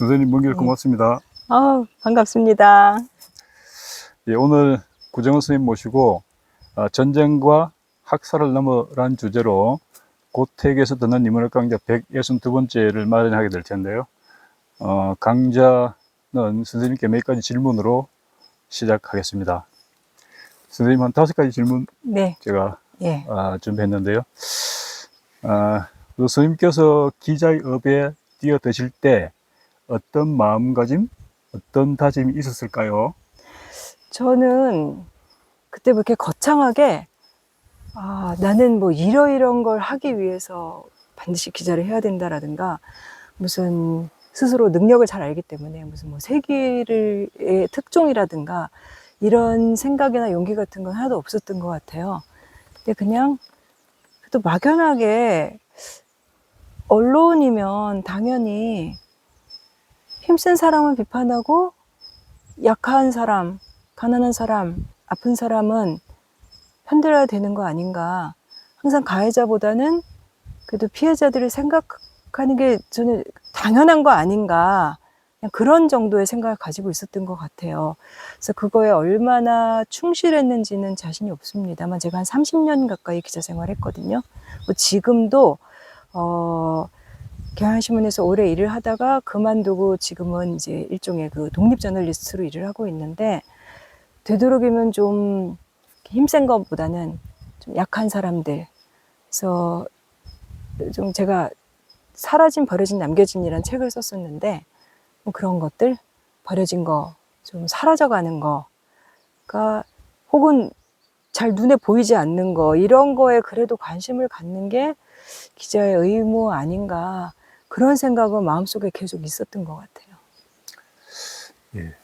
선생님 먼길 네. 고맙습니다. 아 반갑습니다. 예, 오늘 구정원 선생님 모시고 아, 전쟁과 학살을 넘어란 주제로 고택에서 듣는 인문학 강좌 162번째를 마련하게 될 텐데요. 어, 강좌는 선생님께 몇 가지 질문으로 시작하겠습니다. 선생님 한 다섯 가지 질문 네, 제가 예. 아, 준비했는데요. 아, 그 선생님께서 기자의 업에 뛰어드실 때 어떤 마음가짐, 어떤 다짐이 있었을까요? 저는 그때 뭐 이렇게 거창하게 아 나는 뭐 이러이런 걸 하기 위해서 반드시 기자를 해야 된다라든가 무슨 스스로 능력을 잘 알기 때문에 무슨 뭐 세기를 의 특종이라든가 이런 생각이나 용기 같은 건 하나도 없었던 것 같아요. 근데 그냥 또 막연하게 언론이면 당연히 힘센 사람은 비판하고 약한 사람, 가난한 사람, 아픈 사람은 편들어야 되는 거 아닌가. 항상 가해자보다는 그래도 피해자들을 생각하는 게 저는 당연한 거 아닌가. 그런 정도의 생각을 가지고 있었던 것 같아요. 그래서 그거에 얼마나 충실했는지는 자신이 없습니다만 제가 한 30년 가까이 기자 생활 했거든요. 뭐 지금도 어, 경향신문에서 오래 일을 하다가 그만두고 지금은 이제 일종의 그 독립 저널리스트로 일을 하고 있는데 되도록이면 좀 힘센 것보다는 좀 약한 사람들. 그래서 좀 제가 사라진 버려진 남겨진이라는 책을 썼었는데 뭐 그런 것들 버려진 거 좀 사라져가는 거가 혹은 잘 눈에 보이지 않는 거 이런 거에 그래도 관심을 갖는 게 기자의 의무 아닌가 그런 생각은 마음속에 계속 있었던 것 같아요. 예.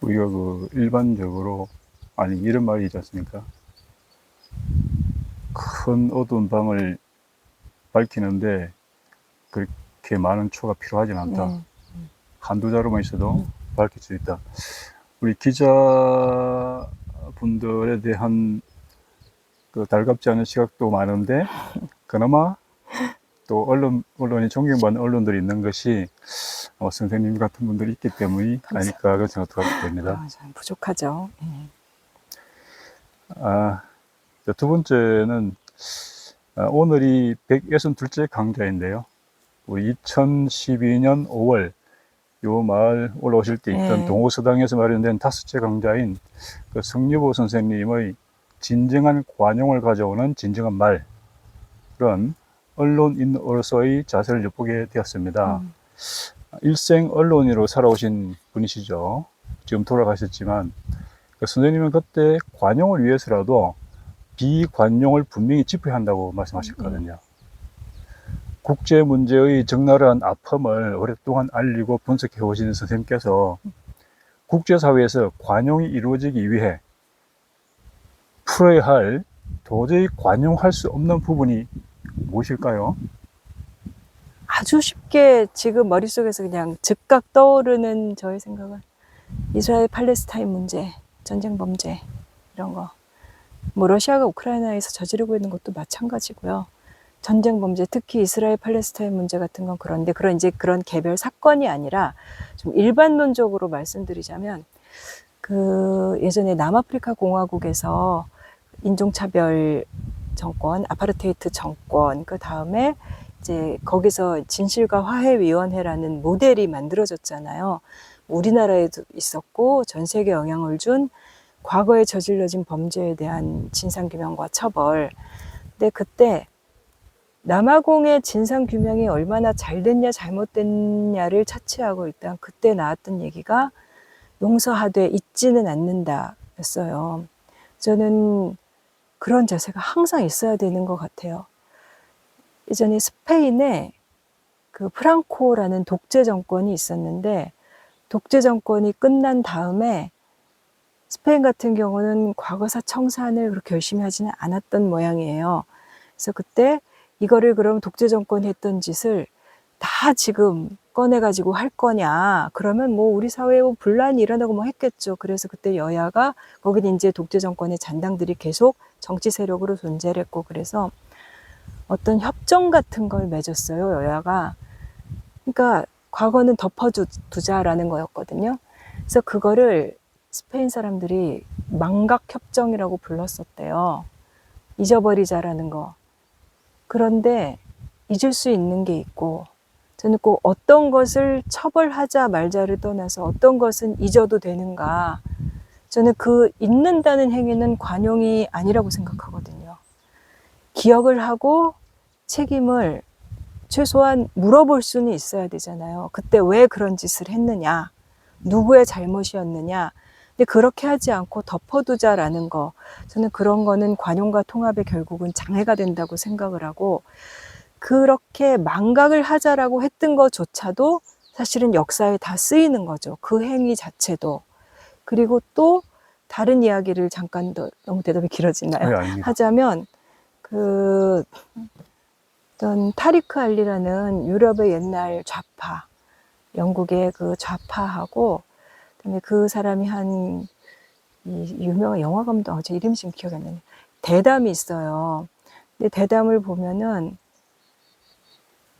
우리가 그 일반적으로 아니 이런 말이 있지 않습니까? 큰 어두운 방을 밝히는데 그렇게 많은 초가 필요하진 않다. 네. 한두 자루만 있어도 밝힐 수 있다. 우리 기자분들에 대한 그 달갑지 않은 시각도 많은데 그나마 또 언론 언론이 존경받는 언론들이 있는 것이 아마 선생님 같은 분들이 있기 때문이 아닐까 그런 생각도 됩니다. 아, 참 부족하죠. 예. 아, 두 번째는 아, 오늘이 162째 강좌인데요. 우리 2012년 5월 요 마을 올라오실 때 있던 네. 동호서당에서 마련된 다섯째 강좌인 그 성유보 선생님의 진정한 관용을 가져오는 진정한 말 그런 언론인으로서의 자세를 엿보게 되었습니다. 음. 일생 언론인으로 살아오신 분이시죠. 지금 돌아가셨지만 그 선생님은 그때 관용을 위해서라도 비관용을 분명히 짚어야 한다고 말씀하셨거든요. 국제 문제의 적나라한 아픔을 오랫동안 알리고 분석해 오신 선생님께서 국제사회에서 관용이 이루어지기 위해 풀어야 할 도저히 관용할 수 없는 부분이 무엇일까요? 아주 쉽게 지금 머릿속에서 그냥 즉각 떠오르는 저의 생각은 이스라엘 팔레스타인 문제, 전쟁 범죄 이런 거. 뭐 러시아가 우크라이나에서 저지르고 있는 것도 마찬가지고요. 전쟁 범죄, 특히 이스라엘 팔레스타인 문제 같은 건 그런데 그런 이제 그런 개별 사건이 아니라 좀 일반론적으로 말씀드리자면 그 예전에 남아프리카 공화국에서 인종차별 정권, 아파르테이트 정권 그 다음에 이제 거기서 진실과 화해위원회라는 모델이 만들어졌잖아요. 우리나라에도 있었고 전 세계에 영향을 준 과거에 저질러진 범죄에 대한 진상규명과 처벌. 근데 그때 남아공의 진상규명이 얼마나 잘 됐냐 잘못됐냐를 차치하고 일단 그때 나왔던 얘기가 용서하되 잊지는 않는다 였어요. 저는 그런 자세가 항상 있어야 되는 것 같아요. 예전에 스페인에 그 프랑코라는 독재 정권이 있었는데 독재 정권이 끝난 다음에 스페인 같은 경우는 과거사 청산을 그렇게 열심히 하지는 않았던 모양이에요. 그래서 그때 이거를 그럼 독재 정권이 했던 짓을 다 지금 꺼내가지고 할 거냐. 그러면 뭐 우리 사회에 뭐 분란이 일어나고 뭐 했겠죠. 그래서 그때 여야가 거긴 이제 독재 정권의 잔당들이 계속 정치 세력으로 존재를 했고 그래서 어떤 협정 같은 걸 맺었어요. 여야가. 그러니까 과거는 덮어두자라는 거였거든요. 그래서 그거를 스페인 사람들이 망각 협정이라고 불렀었대요. 잊어버리자라는 거. 그런데 잊을 수 있는 게 있고, 저는 꼭 어떤 것을 처벌하자 말자를 떠나서 어떤 것은 잊어도 되는가. 저는 그 잊는다는 행위는 관용이 아니라고 생각하거든요. 기억을 하고 책임을 최소한 물어볼 수는 있어야 되잖아요. 그때 왜 그런 짓을 했느냐, 누구의 잘못이었느냐. 근데 그렇게 하지 않고 덮어두자라는 거, 저는 그런 거는 관용과 통합에 결국은 장애가 된다고 생각을 하고, 그렇게 망각을 하자라고 했던 것조차도 사실은 역사에 다 쓰이는 거죠. 그 행위 자체도. 그리고 또 다른 이야기를 잠깐 더 너무 대답이 길어지나요? 네, 아닙니다. 하자면 그 어떤 타리크 알리라는 유럽의 옛날 좌파, 영국의 그 좌파하고 그다음에 그 사람이 한 이 유명한 영화 감독, 아, 제 이름이 지금 기억이 안 나네. 대담이 있어요. 근데 대담을 보면은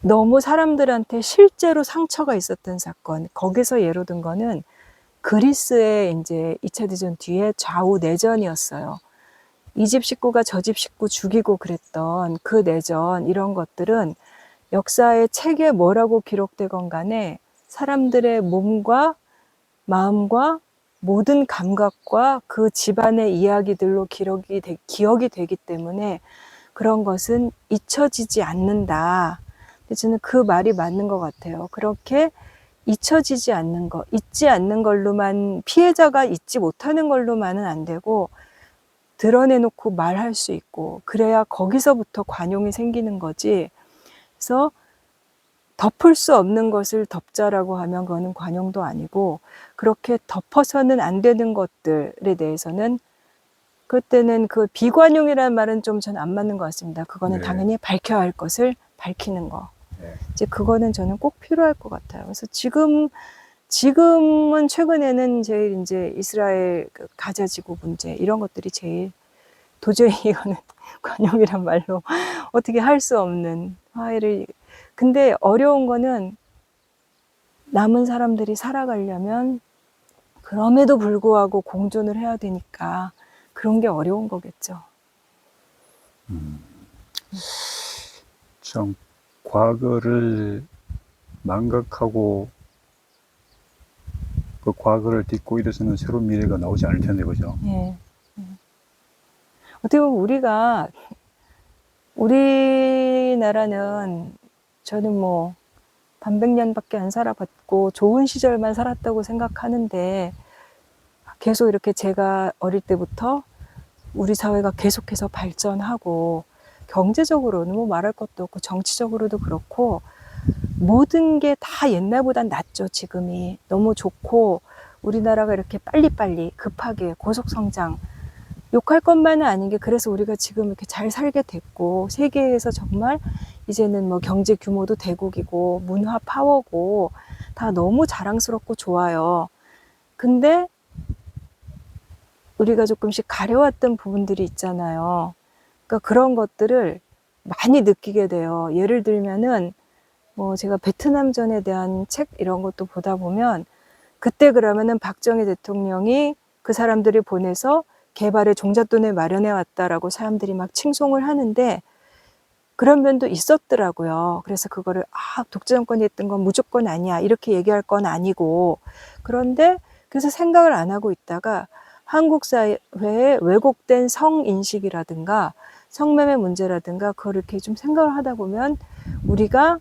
너무 사람들한테 실제로 상처가 있었던 사건, 거기서 예로 든 거는 그리스의 이제 2차 대전 뒤에 좌우 내전이었어요. 이 집 식구가 저 집 식구 죽이고 그랬던 그 내전 이런 것들은 역사의 책에 뭐라고 기록되건 간에 사람들의 몸과 마음과 모든 감각과 그 집안의 이야기들로 기록이 되, 기억이 되기 때문에 그런 것은 잊혀지지 않는다. 저는 그 말이 맞는 것 같아요. 그렇게 잊혀지지 않는 것, 잊지 않는 걸로만 피해자가 잊지 못하는 걸로만은 안 되고 드러내놓고 말할 수 있고 그래야 거기서부터 관용이 생기는 거지. 그래서 덮을 수 없는 것을 덮자라고 하면 그거는 관용도 아니고 그렇게 덮어서는 안 되는 것들에 대해서는 그때는 그 비관용이라는 말은 좀 전 안 맞는 것 같습니다. 그거는 네. 당연히 밝혀야 할 것을 밝히는 거. 네. 이제 그거는 저는 꼭 필요할 것 같아요. 그래서 지금 지금은 최근에는 제일 이제 이스라엘 그 가자 지구 문제 이런 것들이 제일 도저히 이거는 관용이란 말로 어떻게 할 수 없는 화해를 근데 어려운 거는 남은 사람들이 살아가려면 그럼에도 불구하고 공존을 해야 되니까 그런 게 어려운 거겠죠. 참 과거를 망각하고 그 과거를 딛고 이래서는 새로운 미래가 나오지 않을 텐데 그죠? 예. 예. 어떻게 보면 우리가 우리나라는 저는 뭐 반백년밖에 안 살아봤고 좋은 시절만 살았다고 생각하는데 계속 이렇게 제가 어릴 때부터 우리 사회가 계속해서 발전하고 경제적으로는 뭐 말할 것도 없고 정치적으로도 그렇고 모든 게 다 옛날보단 낫죠 지금이 너무 좋고 우리나라가 이렇게 빨리빨리 급하게 고속성장 욕할 것만은 아닌 게 그래서 우리가 지금 이렇게 잘 살게 됐고 세계에서 정말 이제는 뭐 경제 규모도 대국이고 문화 파워고 다 너무 자랑스럽고 좋아요. 근데 우리가 조금씩 가려왔던 부분들이 있잖아요. 그러니까 그런 것들을 많이 느끼게 돼요. 예를 들면은 뭐 제가 베트남전에 대한 책 이런 것도 보다 보면 그때 그러면은 박정희 대통령이 그 사람들이 보내서 개발의 종잣돈을 마련해 왔다라고 사람들이 막 칭송을 하는데 그런 면도 있었더라고요. 그래서 그거를 아 독재 정권이 했던 건 무조건 아니야 이렇게 얘기할 건 아니고 그런데 그래서 생각을 안 하고 있다가 한국 사회의 왜곡된 성 인식이라든가 성매매 문제라든가 그걸 이렇게 좀 생각을 하다 보면 우리가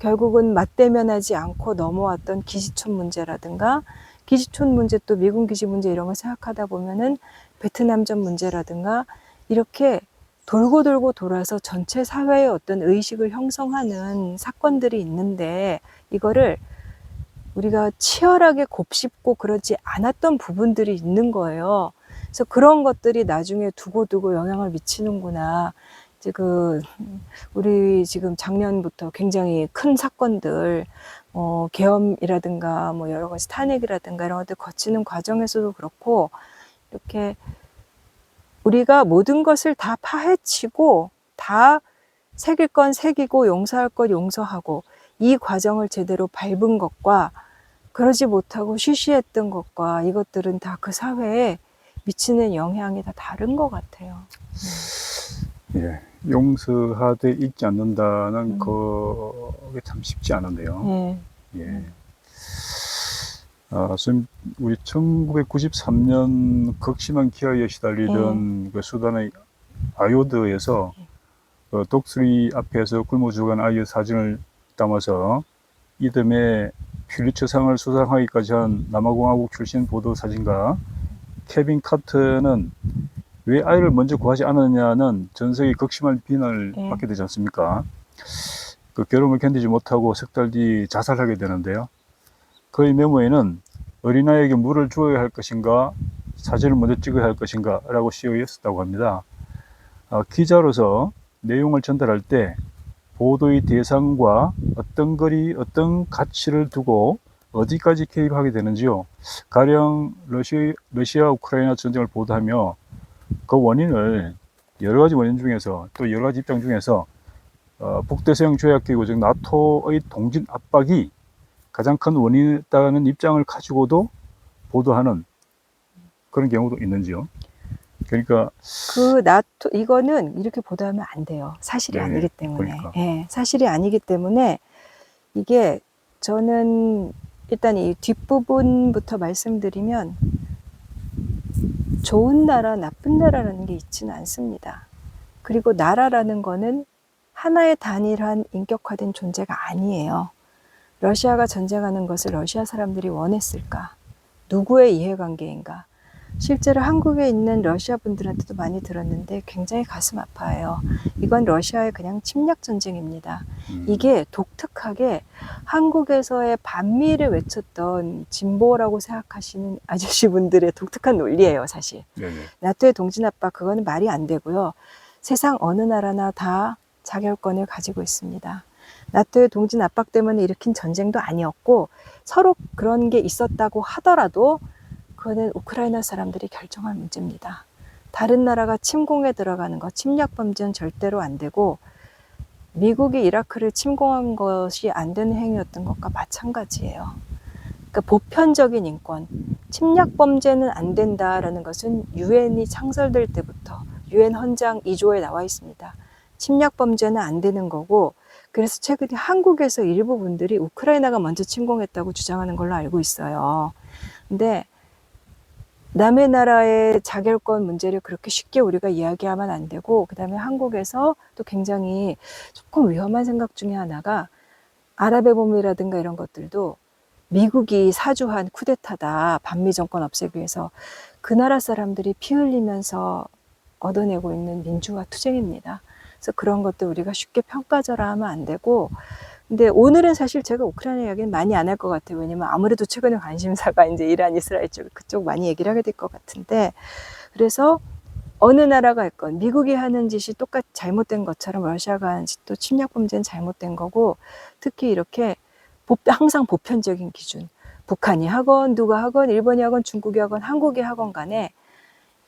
결국은 맞대면하지 않고 넘어왔던 기지촌 문제라든가 기지촌 문제 또 미군 기지 문제 이런 걸 생각하다 보면은 베트남전 문제라든가 이렇게 돌고 돌고 돌아서 전체 사회의 어떤 의식을 형성하는 사건들이 있는데 이거를 우리가 치열하게 곱씹고 그러지 않았던 부분들이 있는 거예요. 그래서 그런 것들이 나중에 두고두고 영향을 미치는구나. 이제 그 우리 지금 작년부터 굉장히 큰 사건들, 어, 계엄이라든가 뭐 여러 가지 탄핵이라든가 이런 것들 거치는 과정에서도 그렇고 이렇게 우리가 모든 것을 다 파헤치고 다 새길 건 새기고 용서할 것 용서하고 이 과정을 제대로 밟은 것과 그러지 못하고 쉬쉬했던 것과 이것들은 다 그 사회에 미치는 영향이 다 다른 것 같아요. 예. 용서하되 잊지 않는다는 음. 그게 참 쉽지 않은데요. 예. 예. 아, 선생님, 우리 1993년 극심한 기아에 시달리던 그 수단의 아요드에서 그 독수리 앞에서 굶어 죽은 아이의 사진을 담아서 이듬해 퓰리처상을 수상하기까지 한 남아공화국 출신 보도 사진가 케빈 카트는 왜 아이를 먼저 구하지 않았냐는 전 세계 극심한 비난을 예. 받게 되지 않습니까? 그 괴로움을 견디지 못하고 석 달 뒤 자살하게 되는데요. 그의 메모에는 어린아이에게 물을 주어야 할 것인가, 사진을 먼저 찍어야 할 것인가 라고 쓰여 있었다고 합니다. 아, 기자로서 내용을 전달할 때 보도의 대상과 어떤 글이 어떤 가치를 두고 어디까지 개입하게 되는지요. 가령 러시, 러시아 우크라이나 전쟁을 보도하며 그 원인을 여러 가지 원인 중에서 또 여러 가지 입장 중에서 어, 북대서양 조약기구 즉 나토의 동진 압박이 가장 큰 원인이었다는 입장을 가지고도 보도하는 그런 경우도 있는지요. 그러니까 그 나토 이거는 이렇게 보도하면 안 돼요. 사실이 네, 아니기 때문에. 그러니까. 예, 사실이 아니기 때문에 이게 저는 일단 이 뒷부분부터 말씀드리면 좋은 나라, 나쁜 나라라는 게 있지는 않습니다. 그리고 나라라는 거는 하나의 단일한 인격화된 존재가 아니에요. 러시아가 전쟁하는 것을 러시아 사람들이 원했을까? 누구의 이해관계인가? 실제로 한국에 있는 러시아 분들한테도 많이 들었는데 굉장히 가슴 아파해요. 이건 러시아의 그냥 침략 전쟁입니다. 음, 이게 독특하게 한국에서의 반미를 외쳤던 진보라고 생각하시는 아저씨분들의 독특한 논리예요, 사실. 네네. 나토의 동진 압박 그거는 말이 안 되고요. 세상 어느 나라나 다 자결권을 가지고 있습니다. 나토의 동진 압박 때문에 일으킨 전쟁도 아니었고 서로 그런 게 있었다고 하더라도 그거는 우크라이나 사람들이 결정할 문제입니다. 다른 나라가 침공에 들어가는 거, 침략 범죄는 절대로 안 되고 미국이 이라크를 침공한 것이 안 되는 행위였던 것과 마찬가지예요. 그러니까 보편적인 인권, 침략 범죄는 안 된다라는 것은 유엔이 창설될 때부터 유엔 헌장 2조에 나와 있습니다. 침략 범죄는 안 되는 거고 그래서 최근에 한국에서 일부 분들이 우크라이나가 먼저 침공했다고 주장하는 걸로 알고 있어요. 근데 남의 나라의 자결권 문제를 그렇게 쉽게 우리가 이야기하면 안 되고 그다음에 한국에서 또 굉장히 조금 위험한 생각 중에 하나가 아랍의 봄이라든가 이런 것들도 미국이 사주한 쿠데타다 반미 정권 없애기 위해서 그 나라 사람들이 피 흘리면서 얻어내고 있는 민주화 투쟁입니다. 그래서 그런 것도 우리가 쉽게 평가절하 하면 안 되고 근데 오늘은 사실 제가 우크라이나 이야기는 많이 안 할 것 같아요. 왜냐면 아무래도 최근에 관심사가 이제 이란, 이스라엘 쪽 그쪽 많이 얘기를 하게 될 것 같은데 그래서 어느 나라가 있건 미국이 하는 짓이 똑같이 잘못된 것처럼 러시아가 하는 짓도 침략 범죄는 잘못된 거고 특히 이렇게 보- 항상 보편적인 기준 북한이 하건 누가 하건 일본이 하건 중국이 하건 한국이 하건 간에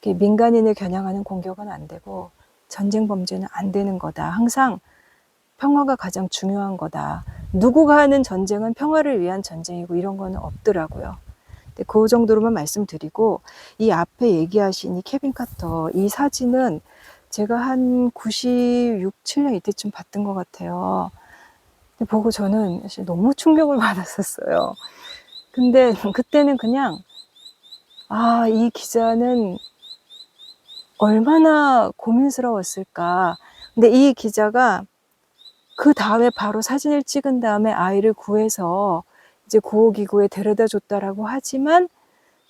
민간인을 겨냥하는 공격은 안 되고 전쟁 범죄는 안 되는 거다. 항상 평화가 가장 중요한 거다. 누구가 하는 전쟁은 평화를 위한 전쟁이고 이런 거는 없더라고요. 그 정도로만 말씀드리고 이 앞에 얘기하신 이 케빈 카터 이 사진은 제가 한 96, 7년 이때쯤 봤던 것 같아요. 보고 저는 사실 너무 충격을 받았었어요. 근데 그때는 그냥 아, 이 기자는 얼마나 고민스러웠을까. 근데 이 기자가 그 다음에 바로 사진을 찍은 다음에 아이를 구해서 이제 구호기구에 데려다 줬다라고 하지만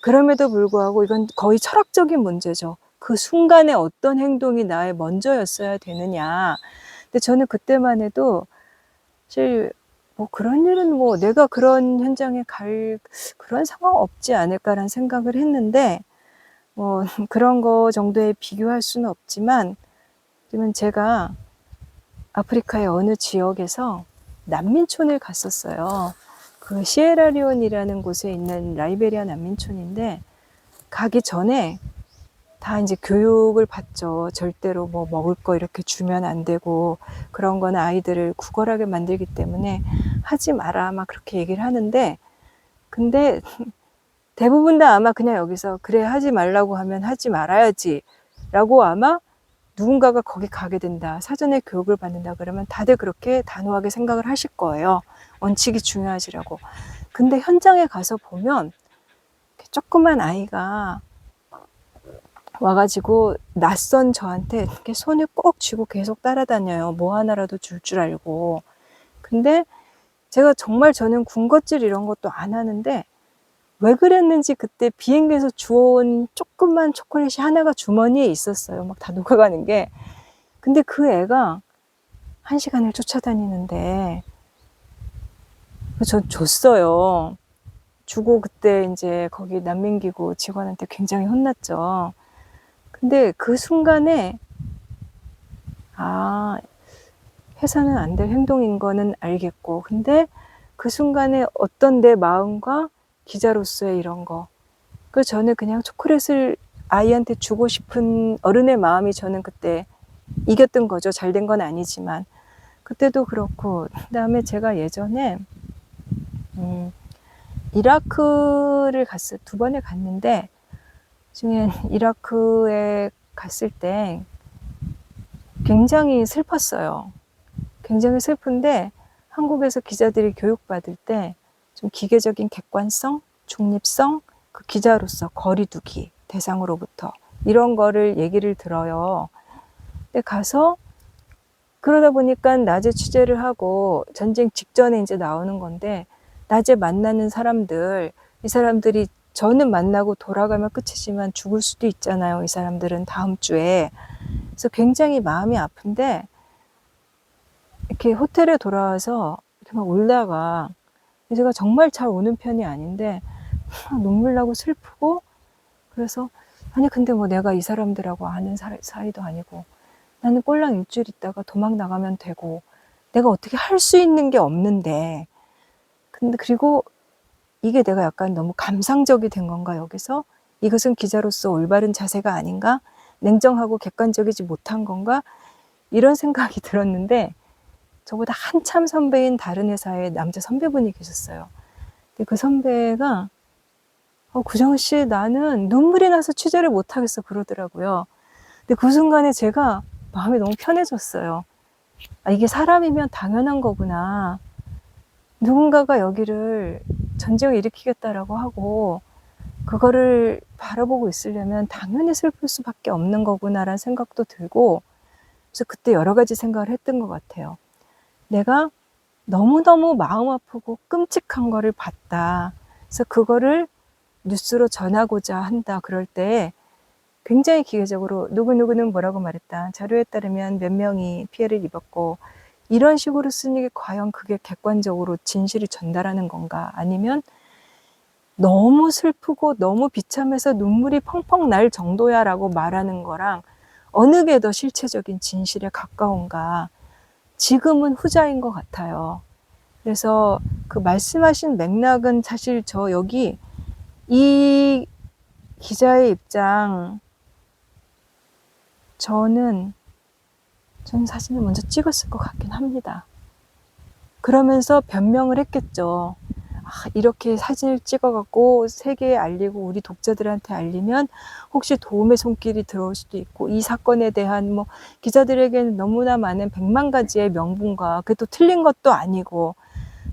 그럼에도 불구하고 이건 거의 철학적인 문제죠. 그 순간에 어떤 행동이 나의 먼저였어야 되느냐. 근데 저는 그때만 해도 사실 뭐 그런 일은 뭐 내가 그런 현장에 갈 그런 상황 없지 않을까라는 생각을 했는데 뭐 그런 거 정도에 비교할 수는 없지만 그러면 제가 아프리카의 어느 지역에서 난민촌을 갔었어요. 그 시에라리온이라는 곳에 있는 라이베리아 난민촌인데 가기 전에 다 이제 교육을 받죠. 절대로 뭐 먹을 거 이렇게 주면 안 되고 그런 거는 아이들을 구걸하게 만들기 때문에 하지 마라 막 그렇게 얘기를 하는데 근데 대부분 다 아마 그냥 여기서 그래 하지 말라고 하면 하지 말아야지 라고 아마 누군가가 거기 가게 된다. 사전에 교육을 받는다. 그러면 다들 그렇게 단호하게 생각을 하실 거예요. 원칙이 중요하지라고. 근데 현장에 가서 보면 조그만 아이가 와가지고 낯선 저한테 이렇게 손을 꼭 쥐고 계속 따라다녀요. 뭐 하나라도 줄줄 알고. 근데 제가 정말 저는 군것질 이런 것도 안 하는데 왜 그랬는지 그때 비행기에서 주워온 조그만 초콜릿이 하나가 주머니에 있었어요. 막 다 녹아가는 게. 근데 그 애가 한 시간을 쫓아다니는데 전 줬어요. 주고 그때 이제 거기 난민기구 직원한테 굉장히 혼났죠. 근데 그 순간에 아 해서는 안 될 행동인 거는 알겠고 근데 그 순간에 어떤 내 마음과 기자로서의 이런 거. 그 저는 그냥 초콜릿을 아이한테 주고 싶은 어른의 마음이 저는 그때 이겼던 거죠. 잘 된 건 아니지만. 그때도 그렇고, 그 다음에 제가 예전에, 음, 이라크를 갔을, 두 번에 갔는데, 중에 이라크에 갔을 때 굉장히 슬펐어요. 굉장히 슬픈데, 한국에서 기자들이 교육받을 때 좀 기계적인 객관성, 중립성, 그 기자로서 거리두기 대상으로부터 이런 거를 얘기를 들어요. 근데 가서 그러다 보니까 낮에 취재를 하고 전쟁 직전에 이제 나오는 건데 낮에 만나는 사람들 이 사람들이 저는 만나고 돌아가면 끝이지만 죽을 수도 있잖아요. 이 사람들은 다음 주에. 그래서 굉장히 마음이 아픈데 이렇게 호텔에 돌아와서 이렇게 막 울다가 제가 정말 잘 우는 편이 아닌데 막 눈물 나고 슬프고 그래서 아니 근데 뭐 내가 이 사람들하고 아는 사- 사이도 아니고 나는 꼴랑 일주일 있다가 도망 나가면 되고 내가 어떻게 할 수 있는 게 없는데 근데 그리고 이게 내가 약간 너무 감상적이 된 건가 여기서? 이것은 기자로서 올바른 자세가 아닌가? 냉정하고 객관적이지 못한 건가? 이런 생각이 들었는데 저보다 한참 선배인 다른 회사의 남자 선배분이 계셨어요. 근데 그 선배가 어, 구정우 씨, 나는 눈물이 나서 취재를 못 하겠어. 그러더라고요. 근데 그 순간에 제가 마음이 너무 편해졌어요. 아, 이게 사람이면 당연한 거구나. 누군가가 여기를 전쟁을 일으키겠다라고 하고, 그거를 바라보고 있으려면 당연히 슬플 수밖에 없는 거구나라는 생각도 들고, 그래서 그때 여러 가지 생각을 했던 것 같아요. 내가 너무너무 마음 아프고 끔찍한 거를 봤다. 그래서 그거를 뉴스로 전하고자 한다. 그럴 때 굉장히 기계적으로 누구누구는 뭐라고 말했다. 자료에 따르면 몇 명이 피해를 입었고 이런 식으로 쓰는 게 과연 그게 객관적으로 진실을 전달하는 건가? 아니면 너무 슬프고 너무 비참해서 눈물이 펑펑 날 정도야라고 말하는 거랑 어느 게 더 실체적인 진실에 가까운가? 지금은 후자인 것 같아요. 그래서 그 말씀하신 맥락은 사실 저 여기 이 기자의 입장, 저는, 저는 사진을 먼저 찍었을 것 같긴 합니다. 그러면서 변명을 했겠죠. 아, 이렇게 사진을 찍어갖고 세계에 알리고 우리 독자들한테 알리면 혹시 도움의 손길이 들어올 수도 있고 이 사건에 대한 뭐 기자들에게는 너무나 많은 백만 가지의 명분과 그게 또 틀린 것도 아니고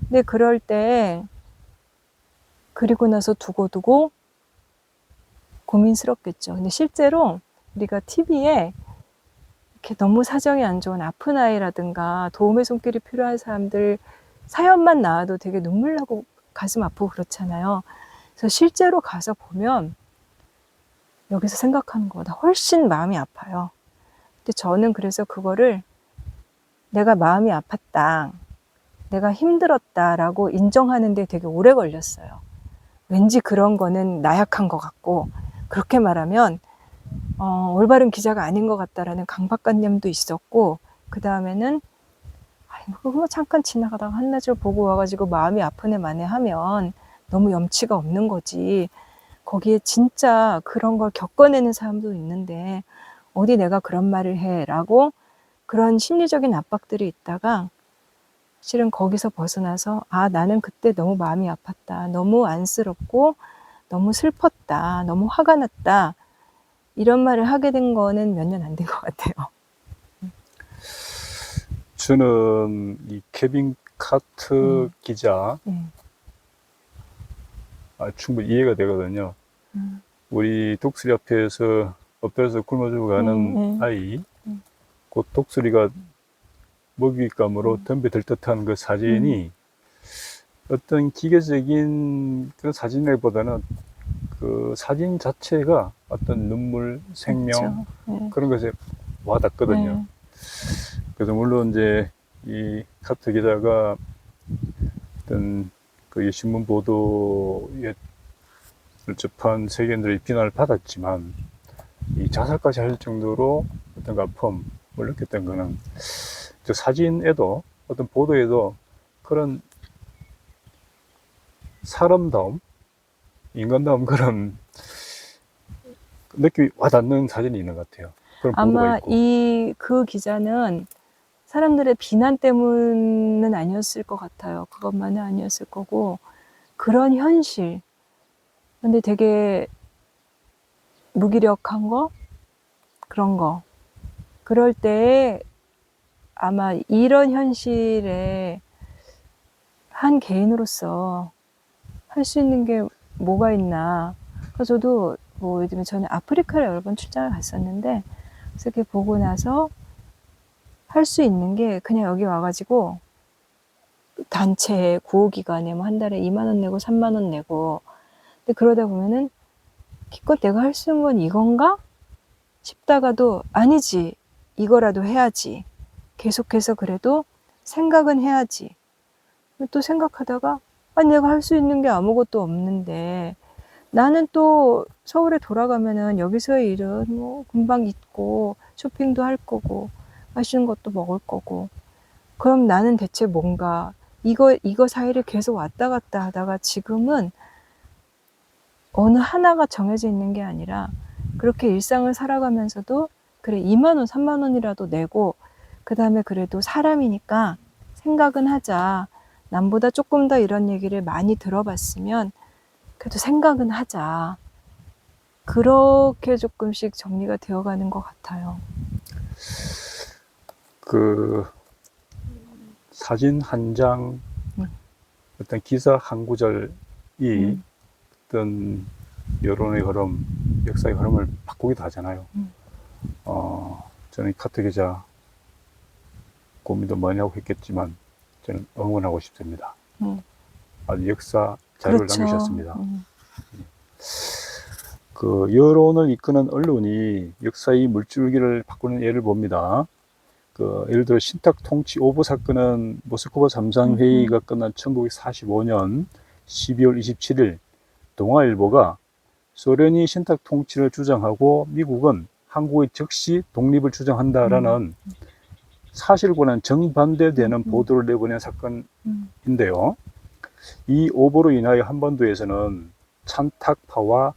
근데 그럴 때 그리고 나서 두고두고 고민스럽겠죠. 근데 실제로 우리가 TV에 이렇게 너무 사정이 안 좋은 아픈 아이라든가 도움의 손길이 필요한 사람들 사연만 나와도 되게 눈물 나고 가슴 아프고 그렇잖아요. 그래서 실제로 가서 보면 여기서 생각하는 것보다 훨씬 마음이 아파요. 근데 저는 그래서 그거를 내가 마음이 아팠다. 내가 힘들었다라고 인정하는데 되게 오래 걸렸어요. 왠지 그런 거는 나약한 것 같고, 그렇게 말하면, 어, 올바른 기자가 아닌 것 같다라는 강박관념도 있었고, 그 다음에는, 그거 잠깐 지나가다가 한나절 보고 와가지고 마음이 아프네 마네 하면 너무 염치가 없는 거지. 거기에 진짜 그런 걸 겪어내는 사람도 있는데 어디 내가 그런 말을 해라고 그런 심리적인 압박들이 있다가 실은 거기서 벗어나서 아 나는 그때 너무 마음이 아팠다 너무 안쓰럽고 너무 슬펐다 너무 화가 났다 이런 말을 하게 된 거는 몇 년 안 된 것 같아요. 저는 이 케빈 카트 음. 기자 음. 아, 충분히 이해가 되거든요. 음. 우리 독수리 앞에서 엎드려서 굶어주고 가는 음, 음. 아이, 음. 곧 독수리가 먹잇감으로 덤벼들 듯한 그 사진이 어떤 기계적인 그런 사진이라기보다는 그 사진 자체가 어떤 눈물, 생명 그렇죠. 네. 그런 것에 와닿거든요. 네. 그래서 물론 이제 이 카트 기자가 어떤 그 신문 보도에 접한 세계인들의 비난을 받았지만 이 자살까지 할 정도로 어떤 그 아픔을 느꼈던 거는 저 사진에도 어떤 보도에도 그런 사람다움, 인간다움 그런 느낌이 와닿는 사진이 있는 것 같아요. 아마. 이 그 기자는 사람들의 비난 때문은 아니었을 것 같아요. 그것만은 아니었을 거고 그런 현실. 근데 되게 무기력한 거 그런 거. 그럴 때 아마 이런 현실에 한 개인으로서 할 수 있는 게 뭐가 있나. 그래서 저도 뭐 예를 들면 저는 아프리카를 여러 번 출장을 갔었는데 이렇게 보고 나서 할 수 있는 게 그냥 여기 와가지고 단체 구호기관에 뭐 한 달에 2만 원 내고 3만 원 내고. 근데 그러다 보면은 기껏 내가 할 수 있는 건 이건가 싶다가도 아니지. 이거라도 해야지. 계속해서 그래도 생각은 해야지. 또 생각하다가 아 내가 할 수 있는 게 아무것도 없는데 나는 또 서울에 돌아가면은 여기서의 일은 뭐 금방 잊고 쇼핑도 할 거고 맛있는 것도 먹을 거고 그럼 나는 대체 뭔가 이거 이거 사이를 계속 왔다 갔다 하다가 지금은 어느 하나가 정해져 있는 게 아니라 그렇게 일상을 살아가면서도 그래 2만 원, 3만 원이라도 내고 그다음에 그래도 사람이니까 생각은 하자. 남보다 조금 더 이런 얘기를 많이 들어봤으면 그래도 생각은 하자. 그렇게 조금씩 정리가 되어가는 것 같아요. 그 사진 한 장, 음. 어떤 기사 한 구절이 음. 어떤 여론의 흐름, 역사의 흐름을 바꾸기도 하잖아요. 음. 어, 저는 카트 기자 고민도 많이 하고 했겠지만 저는 응원하고 싶습니다. 음. 아주 역사 자료를 그렇죠. 남기셨습니다. 음. 그 여론을 이끄는 언론이 역사의 물줄기를 바꾸는 예를 봅니다. 그 예를 들어 신탁 통치 오보 사건은 모스크바 삼상 회의가 끝난 1945년 12월 27일 동아일보가 소련이 신탁 통치를 주장하고 미국은 한국의 즉시 독립을 주장한다라는 사실과는 정반대되는 음. 보도를 내보낸 사건 음. 인데요. 이 오보로 인하여 한반도에서는 찬탁파와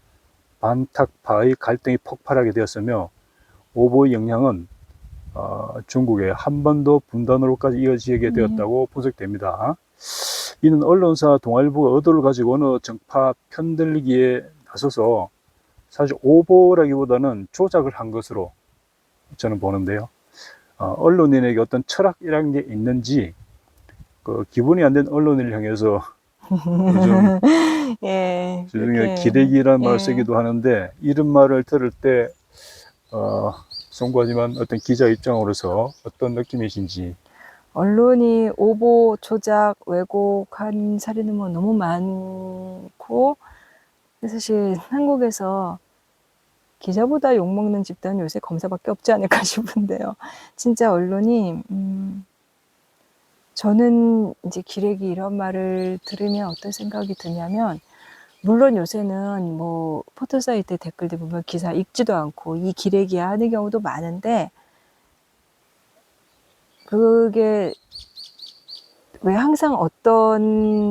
반탁파의 갈등이 폭발하게 되었으며 오보의 영향은 어, 중국의 한반도 분단으로까지 이어지게 음. 되었다고 분석됩니다. 이는 언론사 동아일보가 의도를 가지고 어느 정파 편들기에 나서서 사실 오보라기보다는 조작을 한 것으로 저는 보는데요. 어, 언론인에게 어떤 철학이라는 게 있는지 그 기본이 안 된 언론을 향해서 요즘 예. 그렇게, 기레기라는 예. 말을 쓰기도 하는데 이런 말을 들을 때 어, 송구하지만 어떤 기자 입장으로서 어떤 느낌이신지 언론이 오보, 조작, 왜곡한 사례는 뭐 너무 많고 사실 한국에서 기자보다 욕먹는 집단은 요새 검사밖에 없지 않을까 싶은데요. 진짜 언론이 음, 저는 이제 기레기 이런 말을 들으면 어떤 생각이 드냐면 물론 요새는 뭐 포털 사이트 댓글들 보면 기사 읽지도 않고 이 기레기야 하는 경우도 많은데 그게 왜 항상 어떤